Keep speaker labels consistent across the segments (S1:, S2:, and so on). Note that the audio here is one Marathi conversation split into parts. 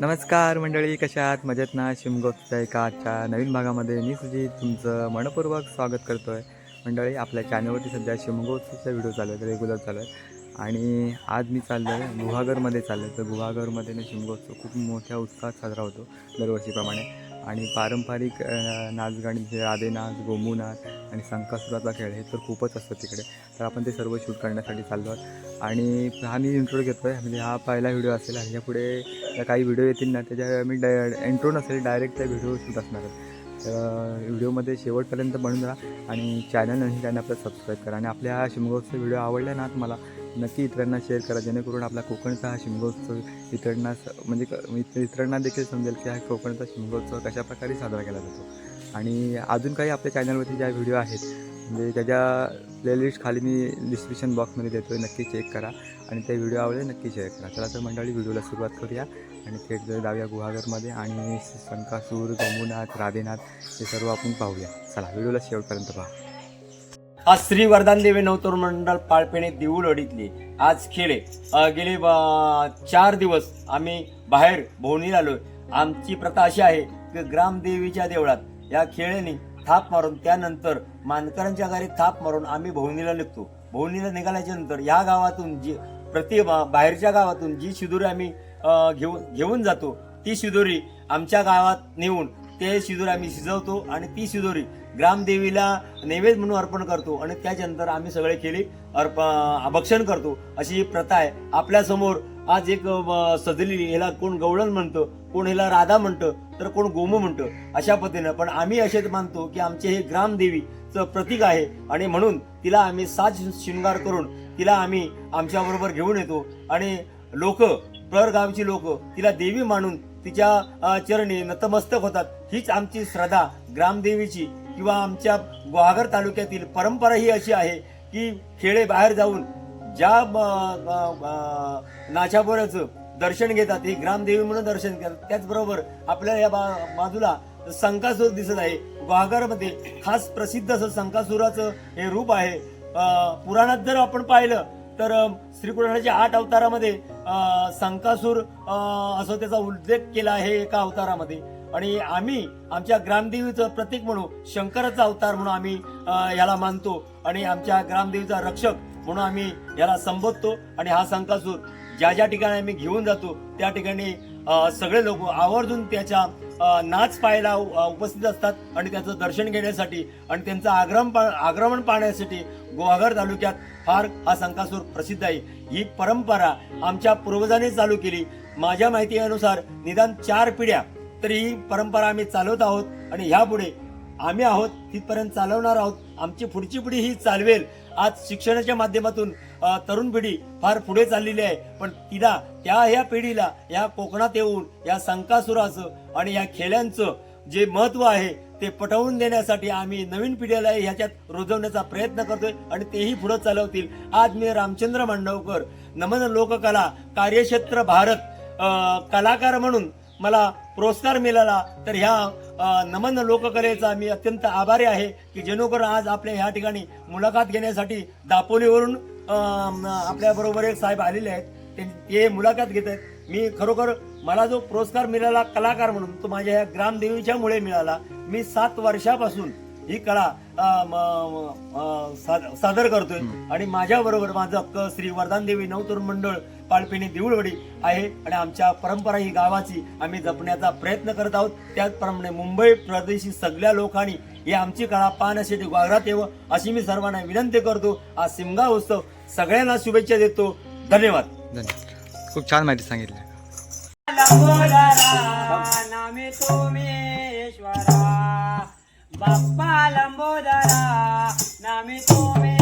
S1: नमस्कार मंडळी कशा आहात? मजेत ना? शिमगोत्सच्या एका आजच्या नवीन भागामध्ये मी सुजित. तुमचं मनपूर्वक स्वागत करतो आहे मंडळी आपल्या चॅनलवरती सध्या शिमगोत्सवचे व्हिडिओ चालू आहेत रेग्युलर चालू आहेत आणि आज मी चाललो आहे गुहागरमध्ये चाललो आहे तर गुहागरमध्ये ना शिमगोत्सव खूप मोठ्या उत्साहात साजरा होतो दरवर्षीप्रमाणे. आणि पारंपरिक नाचगाणी जे राधेनाच गोमूनाच आणि संकासुराचा खेळ हे तर खूपच असतं तिकडे. तर आपण ते सर्व शूट करण्यासाठी चाललो आहोत. आणि हा मी इंट्रो घेतो आहे म्हणजे हा पहिला व्हिडिओ असेल आणि पुढे काही व्हिडिओ येतील ना त्याच्या मी डाय एंट्रो नसेल डायरेक्ट त्या व्हिडिओ शूट असणार आहे. तर व्हिडिओमध्ये शेवटपर्यंत बनून राहा आणि चॅनल नाही त्यांना आपलं सबस्क्राईब करा. आणि आपल्या हा शिमगोत्सव व्हिडिओ आवडला ना तुम्हाला नक्की इतरांना शेअर करा जेणेकरून आपला कोकणचा हा शिमगोत्सव इतरांना म्हणजे क- इतरांना देखील समजेल की हा कोकणचा शिमगोत्सव कशाप्रकारे साजरा केला जातो. आणि अजून काही आपल्या चॅनलवरती ज्या व्हिडिओ आहेत म्हणजे त्याच्या प्लेलिस्ट खाली मी डिस्क्रिप्शन बॉक्समध्ये देतो आहे नक्की चेक करा. आणि ते व्हिडिओ आवडले नक्की शेअर करा. चला तर मंडळी व्हिडिओला सुरुवात करूया. आणि थेट जर जाऊया गुहागरमध्ये आणि संकासूर गंगूनाथ राधेनाथ हे सर्व आपण पाहूया. चला व्हिडिओला शेवटपर्यंत पहा.
S2: आज श्री वरदान देवी नवतरुण मंडळ पाळपेणे देऊळवाडीतली आज खेळे गेले चार दिवस आम्ही बाहेर भोवणीला आलो आमची प्रथा अशी आहे की ग्रामदेवीच्या देवळात या खेळेने थाप मारून त्यानंतर मानकरांच्या घरी थाप मारून आम्ही भोवणीला निघतो. भोवणीला निघाल्याच्या नंतर या गावातून जी प्रति बाहेरच्या गावातून जी शिदोरी आम्ही घेऊन घेऊन जातो ती शिदोरी आमच्या गावात नेऊन ते शिदोरी आम्ही शिजवतो आणि ती शिदोरी ग्रामदेवीला नैवेद्य म्हणून अर्पण करतो आणि त्याच्यानंतर आम्ही सगळे केली अर्प भक्षण करतो. अशी ही प्रथा आहे. आपल्यासमोर आज एक सजली सजलेली ह्याला कोण गवळण म्हणतं कोण ह्याला राधा म्हणतं तर कोण गोमू म्हणतं अशा पद्धतीनं. पण आम्ही असेच मानतो की आमचे हे ग्रामदेवीचं प्रतीक आहे आणि म्हणून तिला आम्ही साज शृंगार करून तिला आम्ही आमच्याबरोबर घेऊन येतो. आणि लोक परगावची लोक तिला देवी मानून तिच्या चरणी नतमस्तक होतात. हीच आमची श्रद्धा. ग्रामदेवीची किंवा आमच्या वाघर तालुक्यातील परंपरा ही अशी आहे की खेडे बाहेर जाऊन ज्या अ, दर्शन घेतात हे ग्रामदेवी म्हणून दर्शन घेतात त्याचबरोबर आपल्या या बा- बाजूला संकासूर दिसत आहे. वाघरमध्ये खास प्रसिद्ध असं संकासुराचं हे रूप आहे. पुराणात जर आपण पाहिलं तर श्रीकृष्णाच्या आठ अवतारामध्ये संकासूर असं त्याचा उल्लेख केला आहे एका अवतारामध्ये. आणि आम्ही आमच्या ग्रामदेवीचं प्रतीक म्हणून शंकराचा अवतार म्हणून आम्ही याला मानतो. आणि आमच्या ग्रामदेवीचा रक्षक म्हणून आम्ही याला संबोधतो. आणि हा संकासूर ज्या ज्या ठिकाणी आम्ही घेऊन जातो त्या ठिकाणी सगळे लोक आवर्जून त्याच्या नाच पाहायला उपस्थित असतात. आणि त्याचं दर्शन घेण्यासाठी आणि त्यांचं आग्रम पा- आग्रमण पाहण्यासाठी गुहागर तालुक्यात फार हा संकासूर प्रसिद्ध आहे. ही परंपरा आमच्या पूर्वजांनी चालू केली. माझ्या माहितीनुसार निदान चार पिढ्या तरी ही परंपरा आम्ही चालवत आहोत आणि ह्यापुढे आम्ही आहोत तिथपर्यंत चालवणार आहोत. आमची पुढची पिढी ही चालवेल. आज शिक्षणाच्या माध्यमातून तरुण पिढी फार पुढे चाललेली आहे. पण तिला त्या ह्या पिढीला या कोकणात येऊन या संकासुराचं आणि या खेळ्यांचं जे महत्त्व आहे ते पटवून देण्यासाठी आम्ही नवीन पिढीला ह्याच्यात रुजवण्याचा प्रयत्न करतोय आणि तेही पुढे चालवतील. आज मी रामचंद्र मांडवकर नमन लोककला कार्यक्षेत्र भारत कलाकार म्हणून मला पुरस्कार मिळाला तर ह्या नमन लोककलेचा मी अत्यंत आभारी आहे की जेणेकरून आज आपल्या ह्या ठिकाणी मुलाखत घेण्यासाठी दापोलीवरून आपल्याबरोबर एक साहेब आलेले आहेत. ते- मुलाखत घेत आहेत. मी खरोखर मला जो पुरस्कार मिळाला कलाकार म्हणून तो माझ्या ह्या ग्रामदेवीच्यामुळे मिळाला. मी सात वर्षापासून ही कला अ, म, म, अ, सा- सादर करतोय. आणि माझ्या बरोबर माझं हक्क श्री वरदान देवी नवतरुण मंडळ पाळपिणी देऊळवडी आहे आणि आमच्या परंपरा ही गावाची. आम्ही जपण्याचा प्रयत्न करत आहोत. त्याचप्रमाणे मुंबई प्रदेशी सगळ्या लोकांनी ही आमची कला पाहण्यासाठी वागरात यावं अशी मी सर्वांना विनंती करतो. हा सिमगा उत्सव सगळ्यांना शुभेच्छा देतो. धन्यवाद.
S1: धन्यवाद. खूप छान माहिती सांगितली.
S3: नामे లంబోదరా నమితోమే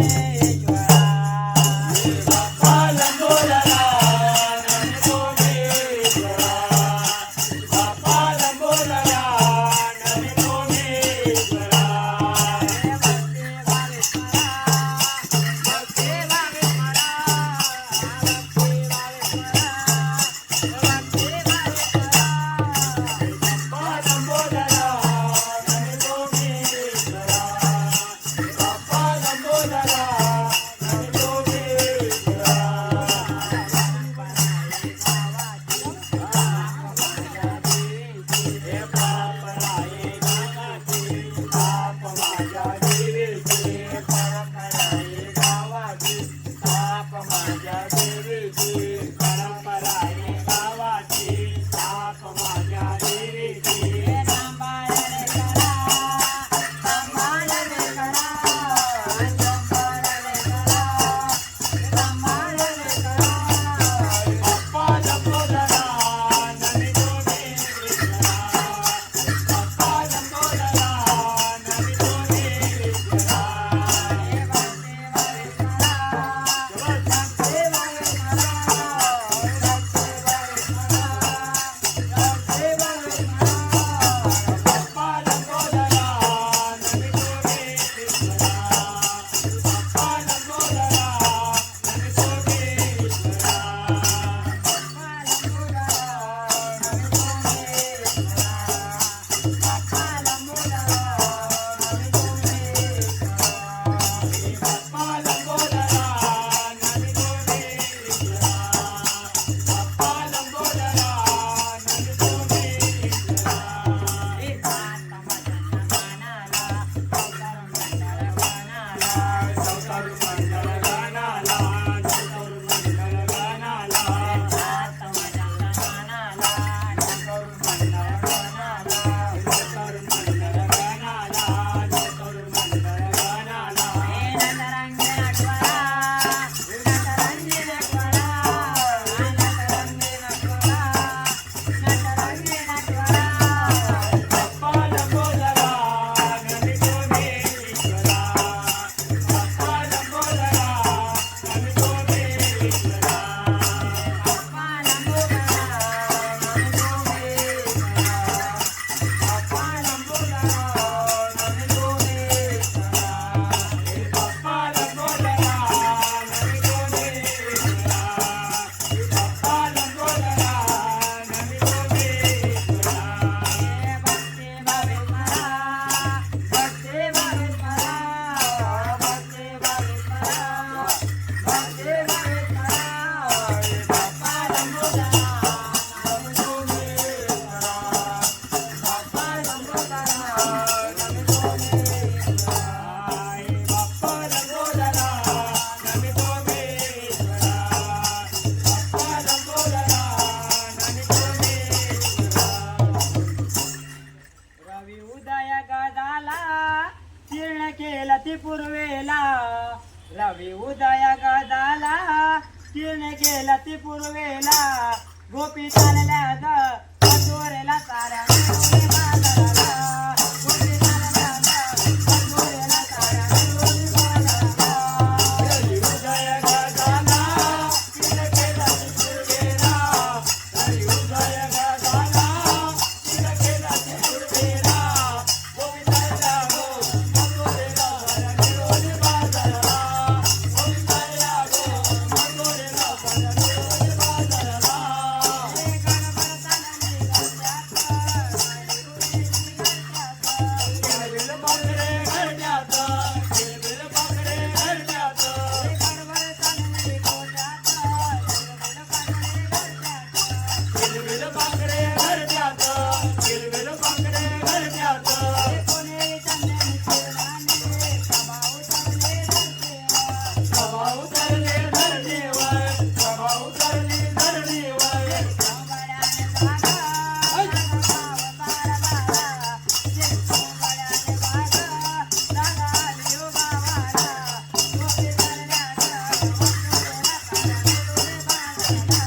S3: Thank you.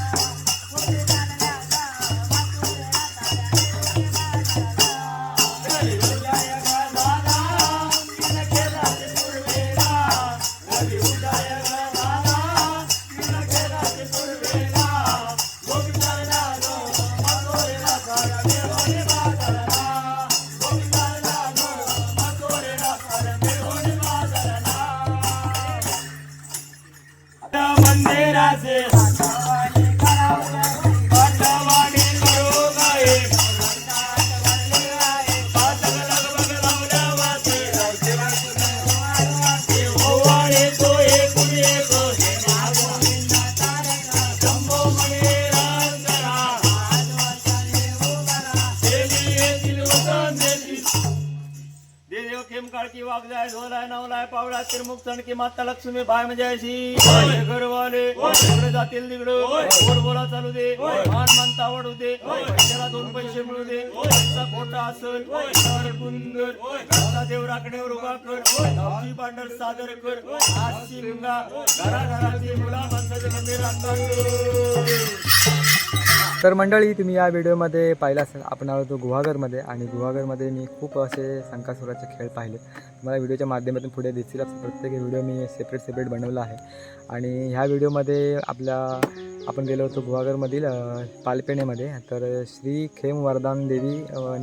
S3: नवलाय पावळा तिरमुख चणकी माता लक्ष्मी बाय म्हणजे अशी. घरवाले तिकडे जातील तिकडं. गोड बोला चालू दे. मान मानता आवडू दे पैशाला दोन पैसे मिळू दे. खोटा असल कुंदर. देव राखण्यावर उभा कर. गावची पांढर सादर कर. आज शिमगा घरा घराची मुला माणसाच्या मंदिरात
S1: तर मंडळी तुम्ही या व्हिडिओमध्ये पाहिला असेल आपण आलो होतो गुहागरमध्ये आणि गुहागरमध्ये मी खूप असे संकासुराचे खेळ पाहिले. मला व्हिडिओच्या माध्यमातून पुढे दिसतील प्रत्येक व्हिडिओ मी सेपरेट सेपरेट बनवला आहे. आणि ह्या व्हिडिओमध्ये आपल्या आपण गेलो होतो गुहागरमधील पालपेणेमध्ये. तर श्री खेम वरदान देवी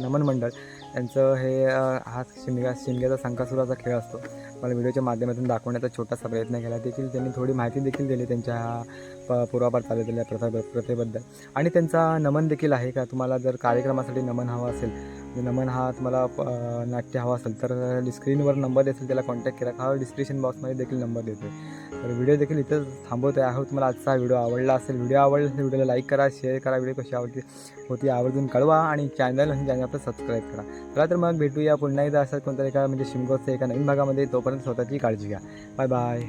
S1: नमन मंडळ यांचं हे हा शिमगा शिमग्याचा संकासुराचा खेळ असतो. मला व्हिडिओच्या माध्यमातून दाखवण्याचा छोटासा प्रयत्न केला देखील. त्यांनी थोडी माहिती देखील दिली त्यांच्या हा प पूर्वापार चालवलेल्या प्रथा प्रथेबद्दल. आणि त्यांचा नमन देखील आहे का? तुम्हाला जर कार्यक्रमासाठी नमन हवा असेल म्हणजे नमन हा तुम्हाला नाट्य हवा असेल तर स्क्रीनवर नंबर असेल त्याला कॉन्टॅक्ट करा. हा डिस्क्रिप्शन बॉक्समध्ये देखील नंबर देतो तर व्हिडिओ देखील इथंच थांबवतो आहे आहोत तुम्हाला आजचा व्हिडिओ आवडला असेल. व्हिडिओ आवडला असेल व्हिडिओला लाईक करा शेअर करा. व्हिडिओ कशी आवडते होती आवर्जून कळवा आणि चॅनल आणि चॅनल आपलं सबस्क्राईब करा. चला तर मग भेटूया पुन्हा एकदा असं कोणत्या एका म्हणजे शिमगोत्सव एका नवीन भागामध्ये. तोपर्यंत स्वतःची काळजी घ्या. Bye bye